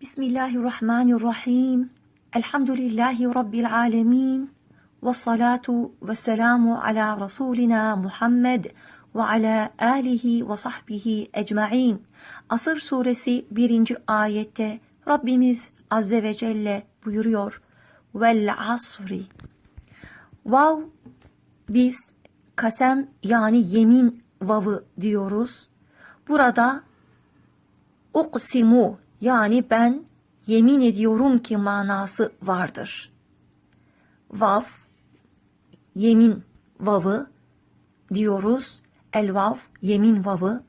Bismillahirrahmanirrahim. Elhamdülillahi Rabbil alemin. Ve salatu ve selamu ala Resulina Muhammed ve ala alihi ve sahbihi ecma'in. Asır suresi 1. ayette Rabbimiz Azze ve Celle buyuruyor. Vel asri. Vav biz kasem yani yemin vavı diyoruz. Burada uksimu yani ben yemin ediyorum ki manası vardır. Vav yemin vavı diyoruz. El vav yemin vavı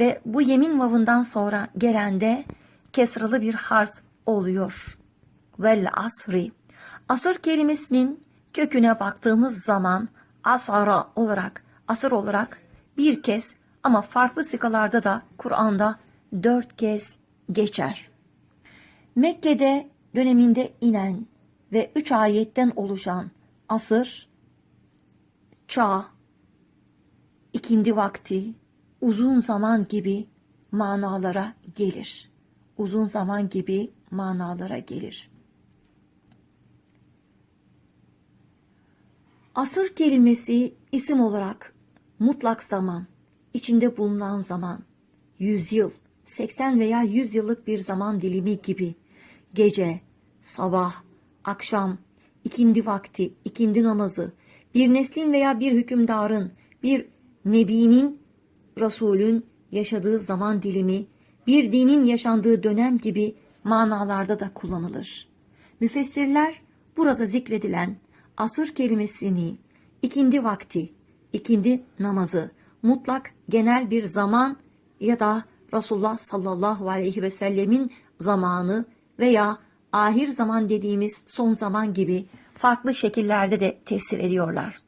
ve bu yemin vavından sonra gelen de kesralı bir harf oluyor. Vel asri. Asır kelimesinin köküne baktığımız zaman asara olarak, asır olarak bir kez ama farklı sikalarda da Kur'an'da dört kez geçer. Mekke'de döneminde inen ve üç ayetten oluşan asır, çağ, ikindi vakti, uzun zaman gibi manalara gelir. Uzun zaman gibi manalara gelir. Asır kelimesi isim olarak mutlak zaman, içinde bulunan zaman, yüzyıl, 80 veya 100 yıllık bir zaman dilimi gibi gece, sabah, akşam, ikindi vakti, ikindi namazı, bir neslin veya bir hükümdarın, bir nebinin, Resulün yaşadığı zaman dilimi, bir dinin yaşandığı dönem gibi manalarda da kullanılır. Müfessirler burada zikredilen asır kelimesini ikindi vakti, ikindi namazı, mutlak genel bir zaman ya da Resulullah sallallahu aleyhi ve sellemin zamanı veya ahir zaman dediğimiz son zaman gibi farklı şekillerde de tefsir ediyorlar.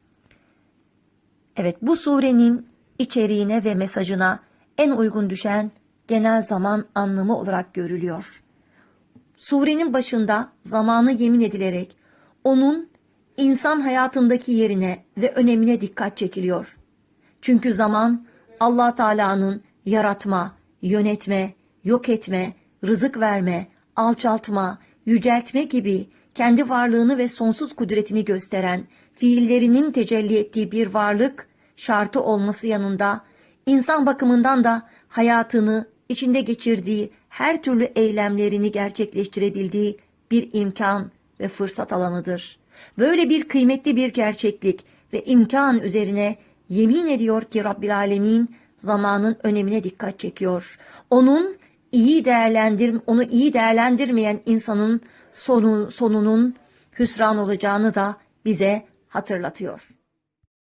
Evet bu surenin içeriğine ve mesajına en uygun düşen genel zaman anlamı olarak görülüyor. Surenin başında zamanı yemin edilerek onun insan hayatındaki yerine ve önemine dikkat çekiliyor. Çünkü zaman Allah Teala'nın yaratma, yönetme, yok etme, rızık verme, alçaltma, yüceltme gibi kendi varlığını ve sonsuz kudretini gösteren fiillerinin tecelli ettiği bir varlık şartı olması yanında insan bakımından da hayatını içinde geçirdiği her türlü eylemlerini gerçekleştirebildiği bir imkan ve fırsat alanıdır. Böyle bir kıymetli bir gerçeklik ve imkan üzerine yemin ediyor ki Rabbil Alemin zamanın önemine dikkat çekiyor. Onun iyi değerlendir onu iyi değerlendirmeyen insanın sonu, sonunun hüsran olacağını da bize hatırlatıyor.